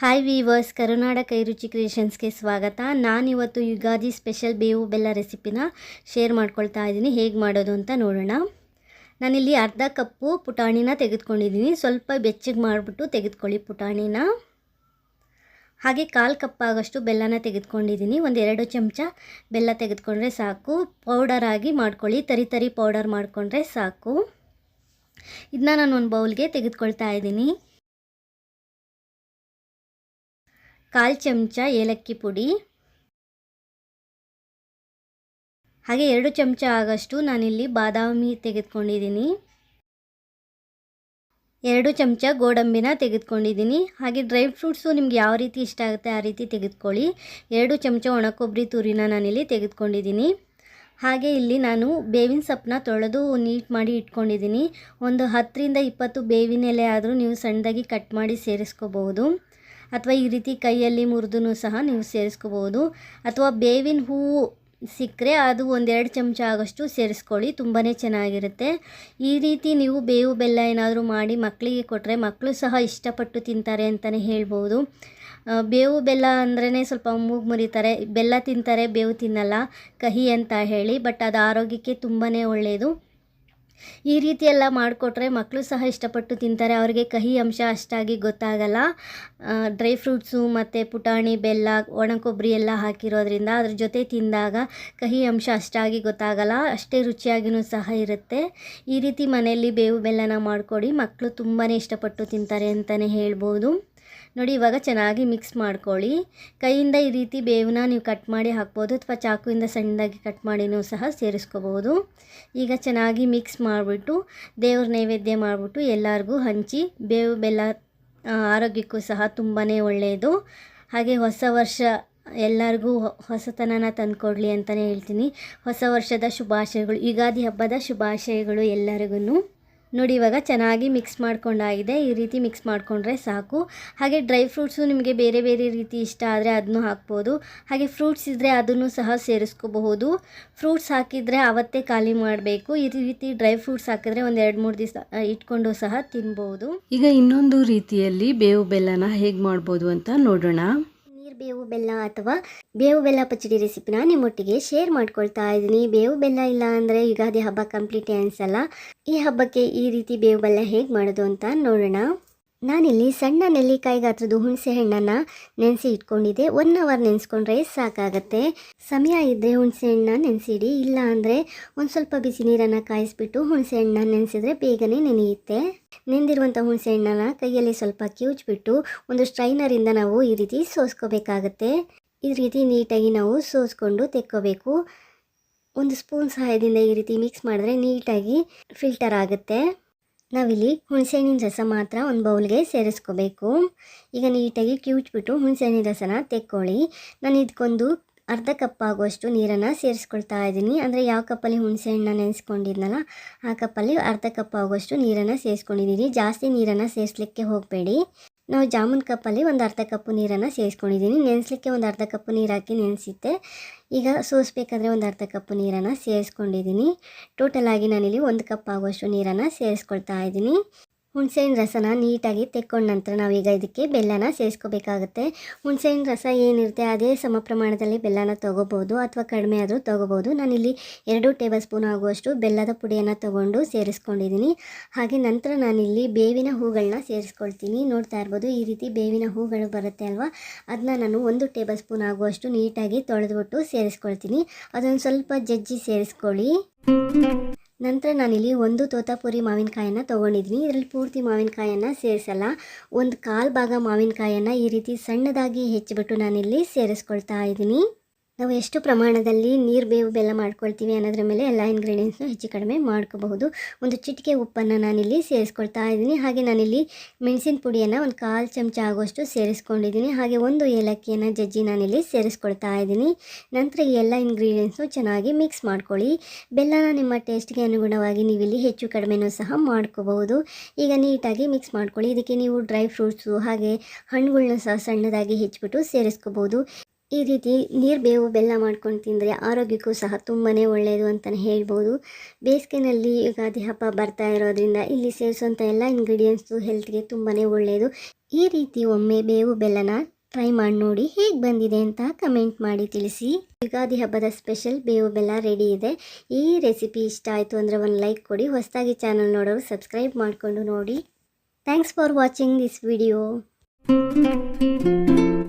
Hi viewers ಕರುನಾಡ ಕೈರುಚಿ ಕ್ರಿಯೇಷನ್ಸ್ಗೆ ಸ್ವಾಗತ. ನಾನಿವತ್ತು Ugadi special ಬೇವು ಬೆಲ್ಲ ರೆಸಿಪಿನ ಶೇರ್ ಮಾಡ್ಕೊಳ್ತಾ ಇದ್ದೀನಿ. ಹೇಗೆ ಮಾಡೋದು ಅಂತ ನೋಡೋಣ. ನಾನಿಲ್ಲಿ ಅರ್ಧ ಕಪ್ಪು ಪುಟಾಣಿನ ತೆಗೆದುಕೊಂಡಿದ್ದೀನಿ ಸ್ವಲ್ಪ ಬೆಚ್ಚಗೆ ಮಾಡಿಬಿಟ್ಟು ತೆಗೆದುಕೊಳ್ಳಿ ಪುಟಾಣಿನ ಹಾಗೆ ಕಾಲು ಕಪ್ಪಾಗಷ್ಟು ಬೆಲ್ಲನ ತೆಗೆದುಕೊಂಡಿದ್ದೀನಿ ಒಂದು ಎರಡು ಚಮಚ ಬೆಲ್ಲ ತೆಗೆದುಕೊಂಡ್ರೆ ಸಾಕು. ಪೌಡರ್ ಆಗಿ ಮಾಡ್ಕೊಳ್ಳಿ. ತರಿ ತರಿ ಪೌಡರ್ ಮಾಡಿಕೊಂಡ್ರೆ ಸಾಕು. ಇದನ್ನ ನಾನು ಒಂದು ಬೌಲ್ಗೆ ತೆಗೆದುಕೊಳ್ತಾ ಇದ್ದೀನಿ. ಕಾಲು ಚಮಚ ಏಲಕ್ಕಿ ಪುಡಿ. ಹಾಗೆ ಎರಡು ಚಮಚ ಆಗಷ್ಟು ನಾನಿಲ್ಲಿ ಬಾದಾಮಿ ತೆಗೆದುಕೊಂಡಿದ್ದೀನಿ. ಎರಡು ಚಮಚ ಗೋಡಂಬಿನ ತೆಗೆದುಕೊಂಡಿದ್ದೀನಿ. ಹಾಗೆ ಡ್ರೈ ಫ್ರೂಟ್ಸು ನಿಮ್ಗೆ ಯಾವ ರೀತಿ ಇಷ್ಟ ಆಗುತ್ತೆ ಆ ರೀತಿ ತೆಗೆದುಕೊಳ್ಳಿ. ಎರಡು ಚಮಚ ಒಣಕೊಬ್ಬರಿ ತುರಿನ ನಾನಿಲ್ಲಿ ತೆಗೆದುಕೊಂಡಿದ್ದೀನಿ. ಹಾಗೆ ಇಲ್ಲಿ ನಾನು ಬೇವಿನ ಸೊಪ್ಪನ್ನ ತೊಳೆದು ನೀಟ್ ಮಾಡಿ ಇಟ್ಕೊಂಡಿದ್ದೀನಿ. ಒಂದು ಹತ್ತರಿಂದ ಇಪ್ಪತ್ತು ಬೇವಿನ ಎಲೆ ಆದರೂ ನೀವು ಸಣ್ಣದಾಗಿ ಕಟ್ ಮಾಡಿ ಸೇರಿಸ್ಕೋಬಹುದು. ಅಥವಾ ಈ ರೀತಿ ಕೈಯಲ್ಲಿ ಮುರಿದೂ ಸಹ ನೀವು ಸೇರಿಸ್ಕೋಬೋದು ಅಥವಾ ಬೇವಿನ ಹೂವು ಸಿಕ್ಕರೆ ಅದು ಒಂದೆರಡು ಚಮಚ ಆಗೋಷ್ಟು ಸೇರಿಸ್ಕೊಳ್ಳಿ ತುಂಬಾ ಚೆನ್ನಾಗಿರುತ್ತೆ. ಈ ರೀತಿ ನೀವು ಬೇವು ಬೆಲ್ಲ ಏನಾದರೂ ಮಾಡಿ ಮಕ್ಕಳಿಗೆ ಕೊಟ್ಟರೆ ಮಕ್ಕಳು ಸಹ ಇಷ್ಟಪಟ್ಟು ತಿಂತಾರೆ ಅಂತಲೇ ಹೇಳ್ಬೋದು. ಬೇವು ಬೆಲ್ಲ ಅಂದ್ರೇ ಸ್ವಲ್ಪ ಮೂಗು ಮುರಿತಾರೆ. ಬೆಲ್ಲ ತಿಂತಾರೆ, ಬೇವು ತಿನ್ನಲ್ಲ, ಕಹಿ ಅಂತ ಹೇಳಿ, ಬಟ್ ಅದು ಆರೋಗ್ಯಕ್ಕೆ ತುಂಬಾ ಒಳ್ಳೆಯದು ಈ ರೀತಿ ಎಲ್ಲ ಮಾಡಿಕೊಟ್ರೆ ಮಕ್ಕಳು ಸಹ ಇಷ್ಟಪಟ್ಟು ತಿಂತಾರೆ. ಅವರಿಗೆ ಕಹಿ ಅಂಶ ಅಷ್ಟಾಗಿ ಗೊತ್ತಾಗಲ್ಲ. ಡ್ರೈ ಫ್ರೂಟ್ಸು ಮತ್ತು ಪುಟಾಣಿ, ಬೆಲ್ಲ ಒಣ ಕೊಬ್ಬರಿ ಎಲ್ಲ ಹಾಕಿರೋದ್ರಿಂದ ಅದ್ರ ಜೊತೆ ತಿಂದಾಗ ಕಹಿ ಅಂಶ ಅಷ್ಟಾಗಿ ಗೊತ್ತಾಗಲ್ಲ. ಅಷ್ಟೇ ರುಚಿಯಾಗಿಯೂ ಸಹ ಇರುತ್ತೆ. ಈ ರೀತಿ ಮನೆಯಲ್ಲಿ ಬೇವು ಬೆಲ್ಲನ ಮಾಡಿಕೊಡಿ. ಮಕ್ಕಳು ತುಂಬಾ ಇಷ್ಟಪಟ್ಟು ತಿಂತಾರೆ ಅಂತಲೇ ಹೇಳ್ಬೋದು. ನೋಡಿ, ಇವಾಗ ಚೆನ್ನಾಗಿ ಮಿಕ್ಸ್ ಮಾಡ್ಕೊಳ್ಳಿ. ಕೈಯಿಂದ ಈ ರೀತಿ ಬೇವನ್ನ ನೀವು ಕಟ್ ಮಾಡಿ ಹಾಕ್ಬೋದು ಅಥವಾ ಚಾಕುವಿಂದ ಸಣ್ಣದಾಗಿ ಕಟ್ ಮಾಡಿನೂ ಸಹ ಸೇರಿಸ್ಕೋಬೋದು. ಈಗ ಚೆನ್ನಾಗಿ ಮಿಕ್ಸ್ ಮಾಡಿಬಿಟ್ಟು, ದೇವ್ರ ನೈವೇದ್ಯ ಮಾಡಿಬಿಟ್ಟು ಎಲ್ಲರಿಗೂ ಹಂಚಿ, ಬೇವು ಬೆಲ್ಲ ಆರೋಗ್ಯಕ್ಕೂ ಸಹ ತುಂಬಾ ಒಳ್ಳೆಯದು ಹಾಗೆ ಹೊಸ ವರ್ಷ ಎಲ್ಲರಿಗೂ ಹೊಸತನನ ತಂದುಕೊಡ್ಲಿ ಅಂತಲೇ ಹೇಳ್ತೀನಿ. ಹೊಸ ವರ್ಷದ ಶುಭಾಶಯಗಳು, ಯುಗಾದಿ ಹಬ್ಬದ ಶುಭಾಶಯಗಳು ಎಲ್ಲರಿಗೂ ನೋಡಿ, ಇವಾಗ ಚೆನ್ನಾಗಿ ಮಿಕ್ಸ್ ಮಾಡ್ಕೊಂಡಾಗಿದೆ. ಈ ರೀತಿ ಮಿಕ್ಸ್ ಮಾಡಿಕೊಂಡ್ರೆ ಸಾಕು. ಹಾಗೆ ಡ್ರೈ ಫ್ರೂಟ್ಸು ನಿಮಗೆ ಬೇರೆ ಬೇರೆ ರೀತಿ ಇಷ್ಟ ಆದರೆ ಅದನ್ನು ಹಾಕ್ಬೋದು. ಹಾಗೆ ಫ್ರೂಟ್ಸ್ ಇದ್ದರೆ ಅದನ್ನು ಸಹ ಸೇರಿಸ್ಕೋಬಹುದು. ಫ್ರೂಟ್ಸ್ ಹಾಕಿದರೆ ಅವತ್ತೇ ಖಾಲಿ ಮಾಡಬೇಕು. ಈ ರೀತಿ ಡ್ರೈ ಫ್ರೂಟ್ಸ್ ಹಾಕಿದ್ರೆ ಒಂದು ಎರಡು ಮೂರು ದಿವಸ ಇಟ್ಕೊಂಡು ಸಹ ತಿನ್ಬೋದು. ಈಗ ಇನ್ನೊಂದು ರೀತಿಯಲ್ಲಿ ಬೇವು ಬೆಲ್ಲನ ಹೇಗೆ ಮಾಡ್ಬೋದು ಅಂತ ನೋಡೋಣ. ಬೇವು ಬೆಲ್ಲ ಅಥವಾ ಬೇವು ಬೆಲ್ಲ ಪಚ್ಚಡಿ ರೆಸಿಪಿನ ನಿಮ್ಮೊಟ್ಟಿಗೆ ಶೇರ್ ಮಾಡ್ಕೊಳ್ತಾ ಇದ್ದೀನಿ. ಬೇವು ಬೆಲ್ಲ ಇಲ್ಲ ಅಂದರೆ ಯುಗಾದಿ ಹಬ್ಬ ಕಂಪ್ಲೀಟೇ ಅನಿಸಲ್ಲ ಈ ಹಬ್ಬಕ್ಕೆ ಈ ರೀತಿ ಬೇವು ಬೆಲ್ಲ ಹೇಗೆ ಮಾಡೋದು ಅಂತ ನೋಡೋಣ. ನಾನಿಲ್ಲಿ ಸಣ್ಣ ನೆಲ್ಲಿಕಾಯಿ ಗಾತ್ರದ ಹುಣಸೆ ಹಣ್ಣನ್ನು ನೆನೆಸಿ ಇಟ್ಕೊಂಡಿದ್ದೆ. ಒನ್ ಅವರ್ ನೆನೆಸ್ಕೊಂಡ್ರೆ ಸಾಕಾಗತ್ತೆ. ಸಮಯ ಇದ್ದರೆ ಹುಣಸೆ ಹಣ್ಣನ್ನ ನೆನೆಸಿಡಿ. ಇಲ್ಲ ಅಂದರೆ ಒಂದು ಸ್ವಲ್ಪ ಬಿಸಿ ನೀರನ್ನು ಕಾಯಿಸ್ಬಿಟ್ಟು ಹುಣಸೆ ಹಣ್ಣನ್ನ ನೆನೆಸಿದ್ರೆ ಬೇಗನೆ ನೆನೆಯುತ್ತೆ. ನೆಂದಿರುವಂಥ ಹುಣಸೆ ಹಣ್ಣನ್ನು ಕೈಯಲ್ಲಿ ಸ್ವಲ್ಪ ಕಿವುಚ್ಬಿಟ್ಟು ಒಂದು ಸ್ಟ್ರೈನರಿಂದ ನಾವು ಈ ರೀತಿ ಸೋಸ್ಕೋಬೇಕಾಗತ್ತೆ. ಈ ರೀತಿ ನೀಟಾಗಿ ನಾವು ಸೋಸ್ಕೊಂಡು ತೆಕ್ಕೋಬೇಕು. ಒಂದು ಸ್ಪೂನ್ ಸಹಾಯದಿಂದ ಈ ರೀತಿ ಮಿಕ್ಸ್ ಮಾಡಿದ್ರೆ ನೀಟಾಗಿ ಫಿಲ್ಟರ್ ಆಗುತ್ತೆ. ನಾವಿಲ್ಲಿ ಹುಣಸೆಹಣ್ಣಿನ ರಸ ಮಾತ್ರ ಒಂದು ಬೌಲ್ಗೆ ಸೇರಿಸ್ಕೋಬೇಕು. ಈಗ ನೀಟಾಗಿ ಕ್ಯೂಚ್ಬಿಟ್ಟು ಹುಣಸೆಹಣ್ಣಿನ ರಸನ ತೆಕ್ಕೊಳ್ಳಿ. ನಾನು ಇದಕ್ಕೊಂದು ಅರ್ಧ ಕಪ್ ಆಗುವಷ್ಟು ನೀರನ್ನು ಸೇರಿಸ್ಕೊಳ್ತಾ ಇದ್ದೀನಿ. ಅಂದರೆ ಯಾವ ಕಪ್ಪಲ್ಲಿ ಹುಣಸೆಹಣ್ಣ ನೆನೆಸ್ಕೊಂಡಿದ್ನಲ್ಲ, ಆ ಕಪ್ಪಲ್ಲಿ ಅರ್ಧ ಕಪ್ ಆಗುವಷ್ಟು ನೀರನ್ನು ಸೇರಿಸ್ಕೊಂಡಿದ್ದೀನಿ. ಜಾಸ್ತಿ ನೀರನ್ನು ಸೇರಿಸ್ಲಿಕ್ಕೆ ಹೋಗಬೇಡಿ. ನಾವು ಜಾಮೂನ್ ಕಪ್ಪಲ್ಲಿ ಒಂದು ಅರ್ಧ ಕಪ್ಪು ನೀರನ್ನು ಸೇರಿಸ್ಕೊಂಡಿದ್ದೀನಿ. ನೆನೆಸ್ಲಿಕ್ಕೆ ಒಂದು ಅರ್ಧ ಕಪ್ಪು ನೀರು ಹಾಕಿ ನೆನೆಸಿದ್ದೆ. ಈಗ ಸೋಸಬೇಕಾದ್ರೆ ಒಂದು ಅರ್ಧ ಕಪ್ಪು ನೀರನ್ನು ಸೇರಿಸ್ಕೊಂಡಿದ್ದೀನಿ. ಟೋಟಲಾಗಿ ನಾನಿಲ್ಲಿ ಒಂದು ಕಪ್ ಆಗುವಷ್ಟು ನೀರನ್ನು ಸೇರಿಸ್ಕೊಳ್ತಾ ಇದ್ದೀನಿ. ಹುಣಸೆಹಣ್ಣು ರಸನ ನೀಟಾಗಿ ತೆಕ್ಕೊಂಡ ನಂತರ ನಾವೀಗ ಇದಕ್ಕೆ ಬೆಲ್ಲನ ಸೇರಿಸ್ಕೋಬೇಕಾಗುತ್ತೆ. ಹುಣಸೆಹಣ್ಣು ರಸ ಏನಿರುತ್ತೆ ಅದೇ ಸಮ ಪ್ರಮಾಣದಲ್ಲಿ ಬೆಲ್ಲನ ತೊಗೋಬೋದು ಅಥವಾ ಕಡಿಮೆ ಆದರೂ ತೊಗೋಬೋದು ನಾನಿಲ್ಲಿ ಎರಡು ಟೇಬಲ್ ಸ್ಪೂನ್ ಆಗುವಷ್ಟು ಬೆಲ್ಲದ ಪುಡಿಯನ್ನು ತೊಗೊಂಡು ಸೇರಿಸ್ಕೊಂಡಿದ್ದೀನಿ. ಹಾಗೆ ನಂತರ ನಾನಿಲ್ಲಿ ಬೇವಿನ ಹೂಗಳನ್ನ ಸೇರಿಸ್ಕೊಳ್ತೀನಿ. ನೋಡ್ತಾ ಇರ್ಬೋದು ಈ ರೀತಿ ಬೇವಿನ ಹೂಗಳು ಬರುತ್ತೆ ಅಲ್ವಾ? ಅದನ್ನ ನಾನು ಒಂದು ಟೇಬಲ್ ಸ್ಪೂನ್ ಆಗುವಷ್ಟು ನೀಟಾಗಿ ತೊಳೆದುಬಿಟ್ಟು ಸೇರಿಸ್ಕೊಳ್ತೀನಿ. ಅದನ್ನು ಸ್ವಲ್ಪ ಜಜ್ಜಿ ಸೇರಿಸ್ಕೊಳ್ಳಿ. ನಂತರ ನಾನಿಲ್ಲಿ ಒಂದು ತೋತಾಪುರಿ ಮಾವಿನಕಾಯನ್ನು ತೊಗೊಂಡಿದ್ದೀನಿ. ಇದರಲ್ಲಿ ಪೂರ್ತಿ ಮಾವಿನಕಾಯನ್ನು ಸೇರಿಸಲ್ಲ. ಒಂದು ಕಾಲು ಭಾಗ ಮಾವಿನಕಾಯನ್ನು ಈ ರೀತಿ ಸಣ್ಣದಾಗಿ ಹೆಚ್ಚಿಬಿಟ್ಟು ನಾನಿಲ್ಲಿ ಸೇರಿಸ್ಕೊಳ್ತಾ ಇದ್ದೀನಿ. ನಾವು ಎಷ್ಟು ಪ್ರಮಾಣದಲ್ಲಿ ನೀರು ಬೇವು ಬೆಲ್ಲ ಮಾಡ್ಕೊಳ್ತೀವಿ ಅನ್ನೋದ್ರ ಮೇಲೆ ಎಲ್ಲ ಇಂಗ್ರೀಡಿಯೆಂಟ್ಸ್ನ ಹೆಚ್ಚು ಕಡಿಮೆ ಮಾಡ್ಕೋಬಹುದು. ಒಂದು ಚಿಟಿಕೆ ಉಪ್ಪನ್ನು ನಾನಿಲ್ಲಿ ಸೇರಿಸ್ಕೊಳ್ತಾ ಇದ್ದೀನಿ. ಹಾಗೆ ನಾನಿಲ್ಲಿ ಮೆಣಸಿನ ಪುಡಿಯನ್ನು ಒಂದು ಕಾಲು ಚಮಚ ಆಗುವಷ್ಟು ಸೇರಿಸ್ಕೊಂಡಿದ್ದೀನಿ. ಹಾಗೆ ಒಂದು ಏಲಕ್ಕಿಯನ್ನು ಜಜ್ಜಿ ನಾನಿಲ್ಲಿ ಸೇರಿಸ್ಕೊಳ್ತಾ ಇದ್ದೀನಿ. ನಂತರ ಈ ಎಲ್ಲ ಇಂಗ್ರೀಡಿಯೆಂಟ್ಸ್ನು ಚೆನ್ನಾಗಿ ಮಿಕ್ಸ್ ಮಾಡ್ಕೊಳ್ಳಿ. ಬೆಲ್ಲನ ನಿಮ್ಮ ಟೇಸ್ಟ್ಗೆ ಅನುಗುಣವಾಗಿ ನೀವಿಲ್ಲಿ ಹೆಚ್ಚು ಕಡಿಮೆನೂ ಸಹ ಮಾಡ್ಕೋಬಹುದು. ಈಗ ನೀಟಾಗಿ ಮಿಕ್ಸ್ ಮಾಡ್ಕೊಳ್ಳಿ. ಇದಕ್ಕೆ ನೀವು ಡ್ರೈ ಫ್ರೂಟ್ಸು ಹಾಗೆ ಹಣ್ಣುಗಳನ್ನ ಸಹ ಸಣ್ಣದಾಗಿ ಹೆಚ್ಚಿಬಿಟ್ಟು ಸೇರಿಸ್ಕೋಬೋದು ಈ ರೀತಿ ನೀರು ಬೇವು ಬೆಲ್ಲ ಮಾಡ್ಕೊಂಡು ತಿಂದರೆ ಆರೋಗ್ಯಕ್ಕೂ ಸಹ ತುಂಬಾ ಒಳ್ಳೆಯದು ಅಂತಲೇ ಹೇಳ್ಬೋದು. ಬೇಸಿಗೆನಲ್ಲಿ ಯುಗಾದಿ ಹಬ್ಬ ಬರ್ತಾ ಇರೋದ್ರಿಂದ ಇಲ್ಲಿ ಸೇರಿಸುವಂಥ ಎಲ್ಲ ಇಂಗ್ರೀಡಿಯೆಂಟ್ಸು ಹೆಲ್ತ್ಗೆ ತುಂಬಾ ಒಳ್ಳೆಯದು ಈ ರೀತಿ ಒಮ್ಮೆ ಬೇವು ಬೆಲ್ಲನ ಟ್ರೈ ಮಾಡಿ ನೋಡಿ ಹೇಗೆ ಬಂದಿದೆ ಅಂತ ಕಮೆಂಟ್ ಮಾಡಿ ತಿಳಿಸಿ. ಯುಗಾದಿ ಹಬ್ಬದ ಸ್ಪೆಷಲ್ ಬೇವು ಬೆಲ್ಲ ರೆಡಿ ಇದೆ. ಈ ರೆಸಿಪಿ ಇಷ್ಟ ಆಯಿತು ಅಂದರೆ ಒಂದು ಲೈಕ್ ಕೊಡಿ. ಹೊಸದಾಗಿ ಚಾನಲ್ ನೋಡೋರು ಸಬ್ಸ್ಕ್ರೈಬ್ ಮಾಡಿಕೊಂಡು ನೋಡಿ. Thanks for watching this video